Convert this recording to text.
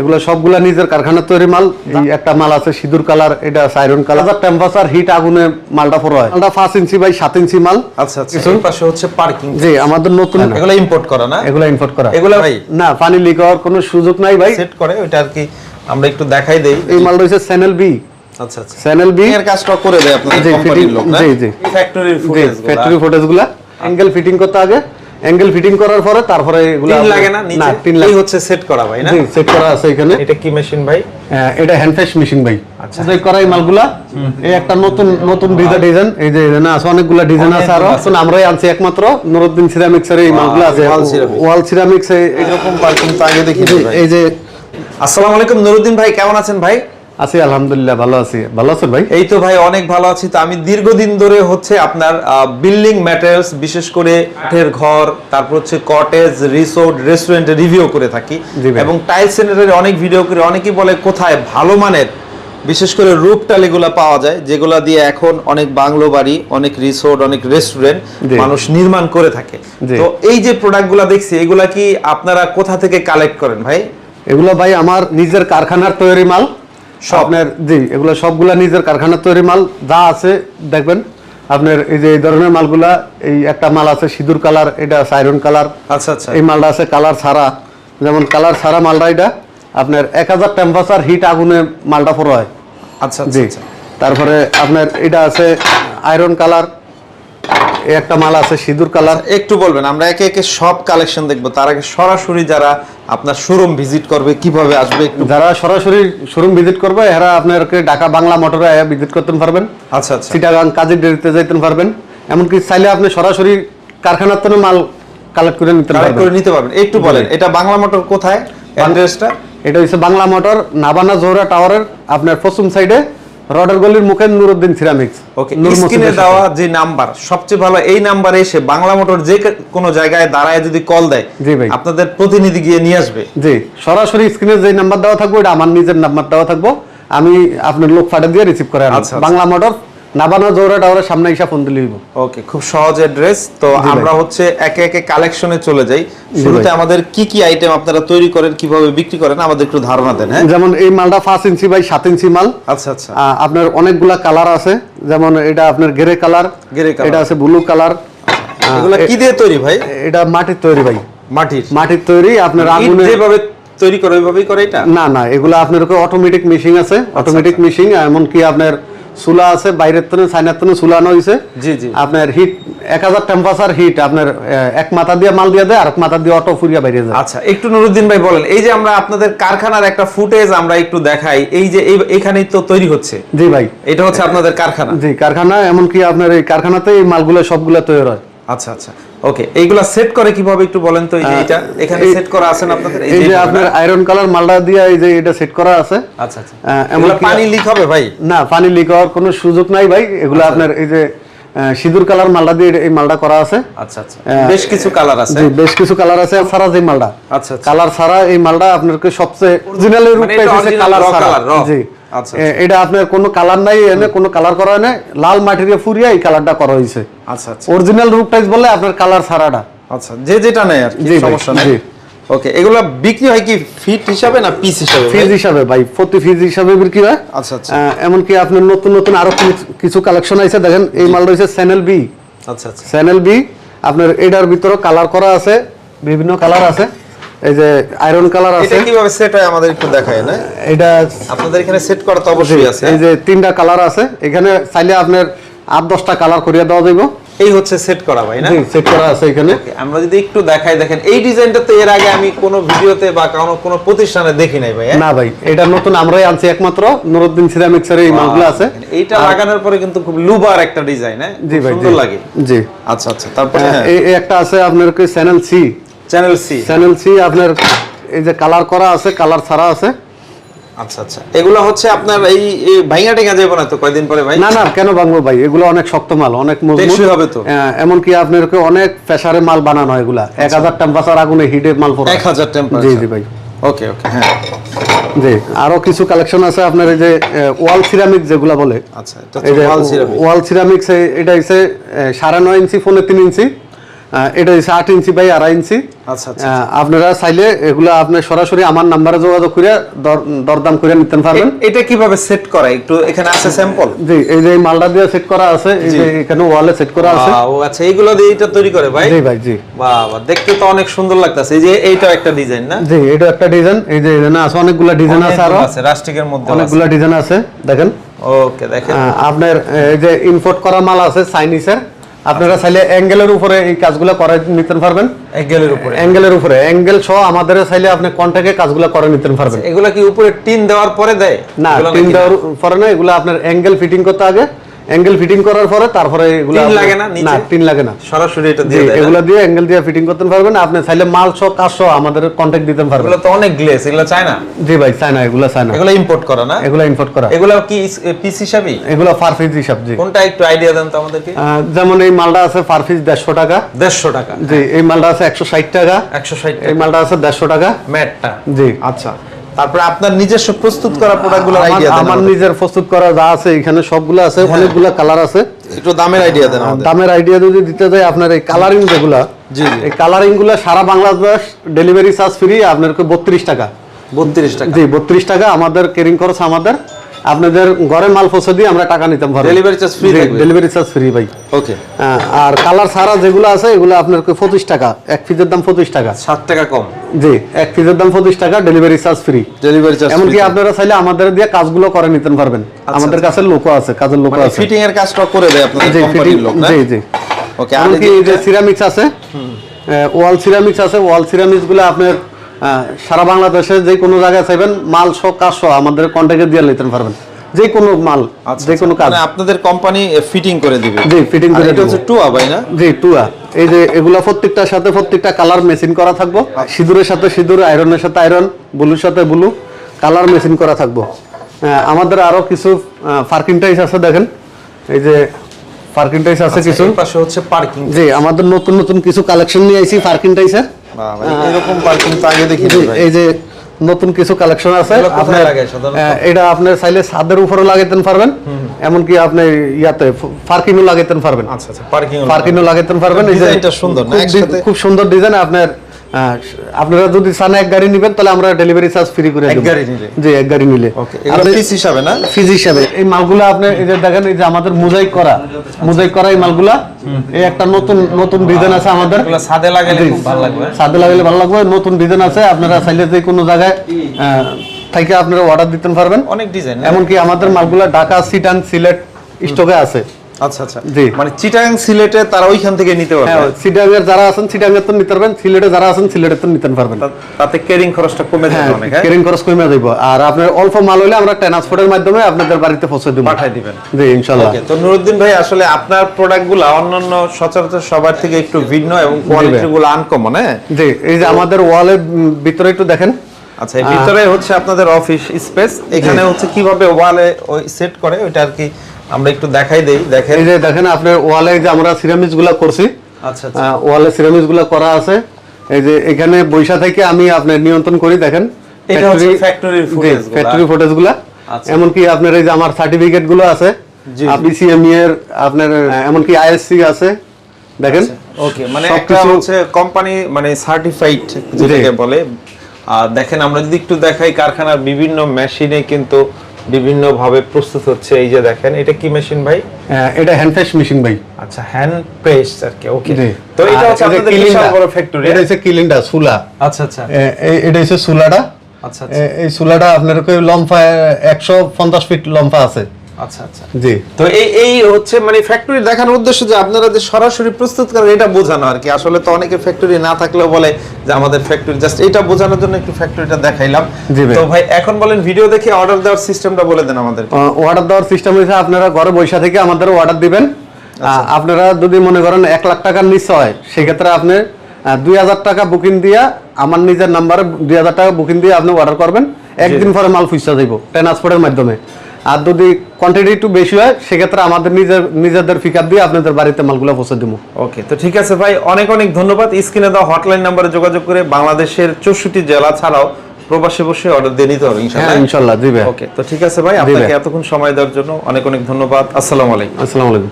এগুলো সবগুলা নিজের কারখানা তৈরি মাল। এই একটা মাল আছে সিঁদুর কালার এটা সাইরন কালার। টেম্পারেচার হিট আগুনে মালটা পড়া হয়। মালটা পাঁচ ইঞ্চি বাই সাত ইঞ্চি মাল। আচ্ছা আচ্ছা এই পাশে হচ্ছে পার্কিং জি আমাদের নতুন এগুলো ইম্পোর্ট করা না? এগুলো ইম্পোর্ট করা। এগুলো ভাই না পানি লিক হওয়ার কোনো সুযোগ নাই ভাই। সেট করে ওইটা আর কি আমরা একটু দেখাই দেই। এই মাল রয়েছে চ্যানেল বি আচ্ছা আচ্ছা। চ্যানেল বি এর কাজটা করে দেয় আপনাদের কোম্পানির লোক না? জি, জি। ফ্যাক্টরির ফুটেজ ফ্যাক্টরি ফুটেজগুলা। অ্যাঙ্গেল ফিটিং করতে আগে। অ্যাঙ্গেল ফিটিং করার পরে তারপরে এগুলা লাগে না নিচে? তিন এই লাগে হচ্ছে সেট করা ভাই না? জি সেট করা আছে এখানে। এটা কি মেশিন ভাই? হ্যাঁ, এটা হ্যান্ড ফ্রেশ মেশিন ভাই। আচ্ছা। যে করা এই মালগুলা এই একটা নতুন নতুন ডিজাইন এই যে এখানে আছে অনেকগুলা ডিজাইন আছে আর। আছে। আমরাই আনছি একমাত্র নুরুদ্দিন সিরামিক্স এর এই মালগুলা আছে। ওয়াল সিরামিক্স এরকম পার্কিং তো আগে দেখি এই যে আসসালামু আলাইকুম নুরুদ্দিন ভাই কেমন আছেন ভাই? আছি আলহামদুলিল্লাহ ভালো আছি। ভালো আছেন ভাই? এই তো ভাই অনেক ভালো আছি। তো আমি দীর্ঘদিন ধরে হচ্ছে আপনার বিল্ডিং ম্যাটেরিয়ালস বিশেষ করে কাঠের ঘর তারপর হচ্ছে কটেজ রিসোর্ট রেস্টুরেন্টে রিভিউ করে থাকি। এবং টাইল সেন্টারের অনেক ভিডিও করে অনেকেই বলে কোথায় ভালো মানের বিশেষ করে রূপ টালিগুলো পাওয়া যায় যেগুলা দিয়ে এখন অনেক বাংলো বাড়ি অনেক রিসোর্ট অনেক রেস্টুরেন্ট। মানুষ নির্মাণ করে থাকে। তো এই যে প্রোডাক্টগুলো দেখছি এগুলা কি আপনারা কোথা থেকে কালেক্ট করেন ভাই? এগুলো ভাই আমার নিজের কারখানার তৈরি মাল? আপনার জি এগুলো সবগুলা নিজের কারখানার তৈরি মাল যা আছে দেখবেন। আপনার এই যে এই ধরনের মালগুলা এই একটা মাল আছে সিঁদুর কালার এটা আছে আয়রন কালার। আচ্ছা আচ্ছা। এই মালটা আছে কালার ছাড়া। যেমন কালার ছাড়া মালটা এটা আপনার এক হাজার টেম্পারেচার হিট আগুনে মালটা পড়া হয়। আচ্ছা আচ্ছা জি। আচ্ছা। তারপরে আপনার এটা আছে আয়রন কালার একটা মাল আছে সিঁদুর কালার। একটু বলবেন আমরা একে একে সব কালেকশন দেখব। তার আগে সরাসরি যারা আপনার শোরুম ভিজিট করবে কীভাবে আসবে যারা সরাসরি শোরুম ভিজিট করবে এরা আপনাকে ঢাকা বাংলা মোটরে ভিজিট করতে পারবেন। আচ্ছা আচ্ছা। চিটাগাং কাজের ডেরিতে যাইতে পারবেন। এমনকি চাইলে আপনি সরাসরি কারখানার থেকে মাল কালেক্ট করে নিতে কালেক্ট করে নিতে পারবেন। একটু বলেন এটা বাংলা মোটর কোথায়? অ্যাড্রেসটা এটা হচ্ছে বাংলা মোটর নাবানা জোহরা টাওয়ারের আপনার পশ্চিম সাইডে রডের গলির মুখে নুরুদ্দিন সিরামিক্স ওকে স্ক্রিনে দেওয়া যে নাম্বার সবচেয়ে ভালো এই নাম্বারে এসে বাংলা মোটর যে কোনো জায়গায় দাঁড়ায় যদি কল দেয় জি ভাই। আপনাদের প্রতিনিধি গিয়ে নিয়ে আসবে। জি সরাসরি স্ক্রিনে যে নাম্বার দেওয়া থাকবে এটা আমার নিজের নাম্বার দেওয়া থাকব আমি আপনার লোক ফাটা দিয়ে রিসিভ করে। আচ্ছা, আচ্ছা। বাংলা মোটর নাবানা সামনে এসে ফোন দিলে ওকে খুব সহজ অ্যাড্রেস তো আমরা হচ্ছে একে একে কালেকশনে চলে যাই। শুরুতে আমাদের কি কি আইটেম আপনারা তৈরি করেন কীভাবে বিক্রি করেন আমাদের একটু ধারণা দেন হ্যাঁ? যেমন এই মালটা ইঞ্চি বাই ইঞ্চি মাল। আচ্ছা আচ্ছা। আপনার অনেকগুলা কালার আছে। যেমন এটা আপনার গ্রে কালার গ্রে কালার। এটা আছে ব্লু কালার এগুলো কি দিয়ে তৈরি ভাই? এটা মাটির তৈরি ভাই। মাটির? মাটির তৈরি আপনার আগুনে যেভাবে তৈরি করে ওইভাবেই করে এটা? না না এগুলো আপনার অটোমেটিক মেশিন আছে। আচ্ছা, অটোমেটিক মেশিন এমনকি আপনার চুলা আছে বাইরের তনে চাইনার তনে চুলানো হয়েছে জি, জি। আপনার হিট এক হাজার টেম্পারেচার হিট আপনার এক মাথা দিয়ে মাল দিয়ে দেয় আর এক মাথা দিয়ে অটো ফুরিয়া বাইরে যায়। আচ্ছা একটু নুরুদ্দিন ভাই বলেন এই যে আমরা আপনাদের কারখানার একটা ফুটেজ আমরা একটু দেখাই এই যে এখানেই তো তৈরি হচ্ছে? জি ভাই। এটা হচ্ছে আপনাদের কারখানা? জি কারখানা এমনকি আপনার এই কারখানাতেই এই মালগুলো সবগুলো তৈরি হয়। আচ্ছা আচ্ছা। ওকে এইগুলা সেট করে কীভাবে একটু বলেন তো? এই যে এটা এখানে সেট করা আছে না আপনাদের? এই যে আপনার আয়রন কালার মালটা দিয়ে এই যে এটা সেট করা আছে। আচ্ছা আচ্ছা। এগুলা পানি লিক হবে ভাই? না পানি লিক হওয়ার কোনো সুযোগ নাই ভাই। এগুলো আপনার এই যে সিঁদুর কালার মালটা দিয়ে এই মালটা করা আছে। আচ্ছা আচ্ছা। বেশ কিছু কালার আছে। জি বেশ কিছু কালার আছে। ছাড়া যে মালটা আচ্ছা আচ্ছা। কালার ছাড়া এই মালটা আপনাকে সবচেয়ে অরিজিনাল রূপটা কালার raw। জি। আচ্ছা, এটা আপনার কোনো কালার নাই এনে কোনো কালার করা নেই লাল মাটির ফুরিয়া এই কালারটা করা হয়েছে। আচ্ছা আচ্ছা। অরিজিনাল রূপটাইজ বলে আপনার কালার ছাড়াটা আচ্ছা যে যেটা নেই আর কি সমস্যা নেই। ওকে এগুলা বিক্রি হয় কি ফিট হিসাবে না পিস হিসাবে? ফিজ হিসাবে ভাই প্রতি ফিজ হিসাবে বিক্রি হয়। আচ্ছা আচ্ছা। এমনকি আপনার নতুন নতুন আরও কিছু- কিছু কালেকশন আছে দেখেন এই মাল রয়েছে চ্যানেল বি আচ্ছা আচ্ছা। চ্যানেল বি আপনার এটার ভিতরে কালার করা আছে বিভিন্ন কালার আছে। এই যে আয়রন কালার আছে। এটা কীভাবে সেট হয় আমাদের একটু দেখায় না? এটা আপনাদের এখানে সেট করা তো অবশ্যই আছে। এই যে তিনটা কালার আছে। এখানে চাইলে আপনার আট দশটা কালার করিয়া দেওয়া যাইব। এই হচ্ছে সেট করা ভাই না? সেট করা আছে এখানে। আমরা যদি একটু দেখাই দেখেন এই ডিজাইনটা তো এর আগে আমি কোনো ভিডিওতে বা কোনো কোনো প্রতিষ্ঠানে দেখি নাই ভাই হ্যাঁ? না ভাই এটা নতুন আমরাই আনছি একমাত্র। নুরুদ্দিন সিরামিক্সের এই মালগুলো আছে। এইটা লাগানোর পরে কিন্তু খুব লুবার একটা ডিজাইন হ্যাঁ? জি ভাই সুন্দর লাগে। জি। আচ্ছা আচ্ছা তারপরে এই এই একটা আছে আপনার কি channel C channel C channel C আপনার এই যে কালার করা আছে কালার ছাড়া আছে। আচ্ছা আচ্ছা। এগুলো হচ্ছে আপনার এই ভাইঙা টেঙ্গা যাবে না তো কয়দিন পরে ভাই? না না কেন ভাঙবো ভাই? এগুলো অনেক শক্ত মাল অনেক মজবুত। হবে তো। এমনকি আপনার কি অনেক প্রেসারে মাল বানানো হয় এগুলা। এক হাজার টেম্পারেচার আগুনে হিটে মাল পড়ে এক হাজার জি জি ভাই। ওকে ওকে হ্যাঁ। জি আরও কিছু কালেকশন আছে আপনার এই যে ওয়াল সিরামিক যেগুলা বলে। আচ্ছা এটা ওয়াল সিরামিক ওয়াল সিরামিক্স এটা ইঞ্চি ফোনে তিন ইঞ্চি। এটা হচ্ছে আট ইঞ্চি বাই আড়াই ইঞ্চি। আচ্ছা আচ্ছা আহ, আপনারা চাইলে এগুলো আপনি সরাসরি আমার নাম্বারে যোগাযোগ করে দরদাম করে নিতে পারবেন। এটা কীভাবে সেট করা? একটু এখানে আছে স্যাম্পল জি এই যে মালটা দিয়ে সেট করা আছে এই যে এখানে ওয়ালে সেট করা আছে। ও আচ্ছা এইগুলো দিয়ে এটা তৈরি করে ভাই? জি ভাই জি। বাহ বাহ দেখতে তো অনেক সুন্দর লাগতেছে। এই যে এইটাও একটা ডিজাইন না? জি এটা একটা ডিজাইন এই যে এখানে আছে অনেকগুলা ডিজাইন আছে আরও। আছে রাস্টিকের মধ্যে অনেকগুলা ডিজাইন আছে দেখেন। ওকে দেখেন। আপনার এই যে ইম্পোর্ট করা মাল আছে চাইনিজের আপনারা চাইলে অ্যাঙ্গেলের উপরে এই কাজগুলো করে নিতে পারবেন। অ্যাঙ্গেলের উপরে। অ্যাঙ্গেলের উপরে। অ্যাঙ্গেল সহ আমাদের চাইলে আপনি কন্ট্যাক্টে কাজগুলো করে নিতে পারবেন। এগুলো কি উপরে টিন দেওয়ার পরে দেয়? না টিন দেওয়ার পরে না এগুলো আপনার অ্যাঙ্গেল ফিটিং করতে আগে অ্যাঙ্গেল ফিটিং করার পরে তারপরে এগুলো লাগে না না টিন লাগে না। সরাসরি এটা দিয়ে এগুলো দিয়ে অ্যাঙ্গেল দিয়ে ফিটিং করতে পারবেন আপনি চাইলে মাল সহ কাজ আমাদের কন্ট্যাক্ট দিতে পারবেন। এগুলো তো অনেক গ্লেস এগুলো চায় না? জি ভাই চায় না এগুলো চায় না। এগুলো ইম্পোর্ট করা না? এগুলো ইম্পোর্ট করা। এগুলো কি পিস হিসাবেই? এগুলো পার পিস হিসাব জি। কোনটা একটু আইডিয়া দেন তো আমাদেরকে? যেমন এই মালটা আছে পার পিস দেড়শো টাকা। দেড়শো টাকা। জি এই মালটা আছে একশো ষাট টাকা। একশো ষাট এই মালটা আছে দেড়শো টাকা। ম্যাটটা। জি। আচ্ছা। তারপরে আপনার নিজস্ব প্রস্তুত করা প্রোডাক্টগুলো আইডিয়া দেন আমার নিজের প্রস্তুত করা যা আছে এখানে সবগুলো আছে অনেকগুলো কালার আছে। একটু দামের আইডিয়া দেন আমাদের। দামের আইডিয়া যদি দিতে যাই আপনার এই কালারিং যেগুলো জি, জি। এই কালারিংগুলো সারা বাংলাদেশ ডেলিভারি চার্জ ফ্রি আপনার বত্রিশ টাকা? বত্রিশ টাকা। জি বত্রিশ টাকা আমাদের কেরিং খরচ আমাদের। আপনাদের ঘরে মাল পৌঁছে দিয়ে আমরা টাকা নিতে পারব Delivery charge free থাকবে? ডেলিভারি চার্জ ফ্রি ভাই। ওকে হ্যাঁ, আর কালার ছাড়া যেগুলো আছে এগুলো আপনার পঁচিশ টাকা এক পিসের দাম পঁচিশ টাকা। ষাট টাকা কম। জি এক পিসের দাম পঁচিশ টাকা delivery charge free delivery charge এমনকি আপনারা চাইলে আমাদের দিয়ে কাজগুলো করে নিতে পারবেন। আমাদের কাছে লোকও আছে কাজের লোকও মানে আছে। ফিটিং এর কাজটা করে দেয় আপনাদের জি কোম্পানির লোক জি জি। ওকে আর এমনকি এই যে সিরামিক্স আছে ওয়াল সিরামিক্স আছে ওয়াল সিরামিক্সগুলো আপনার সারা বাংলাদেশে যে কোনো জায়গায় চাইবেন মাল সহ কাজ সহ আমাদের কন্ট্যাক্টে দিয়ে নিতে পারবেন। যে কোনো মাল যে কোনো কাজ। মানে আপনাদের কোম্পানি ফিটিং করে দিবে। জি ফিটিং করে এটা হচ্ছে টুয়া ভাই না? জি টুয়া। এই যে এগুলা প্রত্যেকটার সাথে প্রত্যেকটা কালার মেশিন করা থাকব। সিঁদুরের সাথে সিঁদুর আয়রনের সাথে আয়রন ব্লুর সাথে ব্লু কালার মেশিন করা থাকব। আমাদের আরও কিছু পার্কিং টাইস আছে দেখেন। এই যে পার্কিং টাইস আছে কিছু। পাশে হচ্ছে পার্কিং জি আমাদের নতুন নতুন কিছু কালেকশন নিয়ে আইছি পার্কিং টাইসের এরকম পার্কিং তো আগে দেখিনি এই যে নতুন কিছু কালেকশন আছে আপনার? আহ, এটা আপনি চাইলে ছাদের উপরও লাগাইতে পারবেন এমনকি আপনি ইয়াতে পার্কিংও লাগাইতে পারবেন। আচ্ছা আচ্ছা পার্কিং পার্কিংও লাগাইতে পারবেন এই যে সুন্দর খুব সুন্দর ডিজাইন আপনার আপনারা যদি চান এক গাড়ি নেবেন তাহলে আমরা ডেলিভারি চার্জ ফ্রি করে দেব। গাড়ি নিলে? জি এক গাড়ি নিলে। হিসাবে না? ফিজ হিসাবে। এই মালগুলো আপনি এই যে দেখেন এই যে আমাদের মোজাইক করা মোজাইক করা এই মালগুলা এই একটা নতুন নতুন ডিজাইন আছে আমাদের। সাদে লাগালে খুব ভালো লাগবে। সাদে লাগালে ভালো লাগবে নতুন ডিজাইন আছে আপনারা চাইলে যে কোনো জায়গায় থেকে আপনারা অর্ডার দিতে পারবেন। অনেক ডিজাইন এমনকি আমাদের মালগুলা ঢাকা সিটাং সিলেট স্টকে আছে। আচ্ছা আচ্ছা। জি। মানে চিটাগাং সিলেটে তারা ওইখান থেকে নিতে পারবে? হ্যাঁ সিটাং এর যারা আছেন সিটাং এর তো নিতে পারবেন সিলেটে যারা আছেন সিলেটে তো নিতে পারবেন। তাতে কেরিং খরচটা কমে যাবে অনেক হ্যাঁ? কেরিং খরচ কমে যাইব। আর আপনার অল্প মাল হলে আমরা ট্রান্সপোর্টের মাধ্যমে আপনাদের বাড়িতে পৌঁছে দেবো। পাঠাই দিবেন। জি ইনশাল্লাহ ওকে তো নুরুদ্দিন ভাই আসলে আপনার প্রোডাক্টগুলো অন্যান্য সচরাচর সবার থেকে একটু ভিন্ন এবং কোয়ালিটিগুলো আনকমন হ্যাঁ? জি এই যে আমাদের ওয়ালের ভিতরে একটু দেখেন। আচ্ছা ভিতরে হচ্ছে আপনাদের অফিস স্পেস এখানে হচ্ছে কীভাবে ওয়ালে সেট করে ওইটা আর কি আমরা একটু দেখাই দেই দেখেন। এই যে দেখেন আপনার ওয়ালে যে আমরা সিরামিক্সগুলা করছি আচ্ছা আচ্ছা। ওয়ালে সিরামিক্সগুলা করা আছে। এই যে এখানে বৈশা থেকে আমি আপনার নিয়ন্ত্রণ করি দেখেন। এটা হচ্ছে footage গুলা। ফ্যাক্টরি ফুটেজগুলা। আচ্ছা। এমনকি আপনার এই যে আমার সার্টিফিকেটগুলো আছে জি, জি। বিসিএমই এর আপনার আহ, এমনকি আইএসসি আছে দেখেন। ওকে মানে একটা হচ্ছে কোম্পানি মানে সার্টিফাইড যেটাকে বলে। আর দেখেন আমরা যদি একটু দেখাই কারখানার বিভিন্ন মেশিনে কিন্তু বিভিন্ন ভাবে প্রস্তুত হচ্ছে এই যে দেখেন এটা কি মেশিন ভাই? এটা হ্যান্ড প্রেস মেশিন ভাই। আচ্ছা হ্যান্ড প্রেস আর কি ওকে তো এটা হচ্ছে আপনাদের কিলিন্ডা, বিশাল বড় ফ্যাক্টরি এটা হচ্ছে কিলিন্ডা সুলা। আচ্ছা আচ্ছা। এটা হচ্ছে সুলাটা। আচ্ছা আচ্ছা। এই সুলাটা আপনার লম্ফা একশো পঞ্চাশ ফিট লম্ফা আছে। আচ্ছা আচ্ছা। জি। তো এই এই হচ্ছে মানে ফ্যাক্টরি দেখানোর উদ্দেশ্য যে আপনারা যে সরাসরি প্রস্তুত করেন এটা বোঝানো আর কি। আসলে তো অনেকে ফ্যাক্টরি না থাকলেও বলে যে আমাদের ফ্যাক্টরি জাস্ট এটা বোঝানোর জন্য একটু ফ্যাক্টরিটা দেখাইলাম। তো ভাই এখন বলেন ভিডিও দেখে অর্ডার দেওয়ার সিস্টেমটা বলে দেন আমাদের অর্ডার দেওয়ার সিস্টেম হয়েছে আপনারা ঘরে বৈশা থেকে আমাদের অর্ডার দিবেন। আহ, আপনারা যদি মনে করেন এক লাখ টাকার নিচে হয় সেক্ষেত্রে আপনি দুই হাজার টাকা বুকিং দিয়া আমার নিজের নাম্বারে দুই হাজার টাকা বুকিং দিয়ে আপনি অর্ডার করবেন। একদিন পরে মাল ফুসা দিব ট্রান্সপোর্টের মাধ্যমে। আর যদি কোয়ান্টিটি একটু বেশি হয় সেক্ষেত্রে আমাদের নিজের নিজেদের পিক দিয়ে আপনাদের বাড়িতে মালগুলো পৌঁছে দিব। ওকে তো ঠিক আছে ভাই অনেক অনেক ধন্যবাদ। স্ক্রিনে দেওয়া হটলাইন নাম্বারে যোগাযোগ করে বাংলাদেশের চৌষট্টি জেলা ছাড়াও প্রবাসে বসে অর্ডার দিয়ে নিতে হবে ইনশাআল্লাহ। ইনশাআল্লাহ ইনশাল্লাহ জি ওকে তো ঠিক আছে ভাই। আপনাকে এতক্ষণ সময় দেওয়ার জন্য অনেক অনেক ধন্যবাদ। আসসালামু আলাইকুম। আসসালামু আলাইকুম।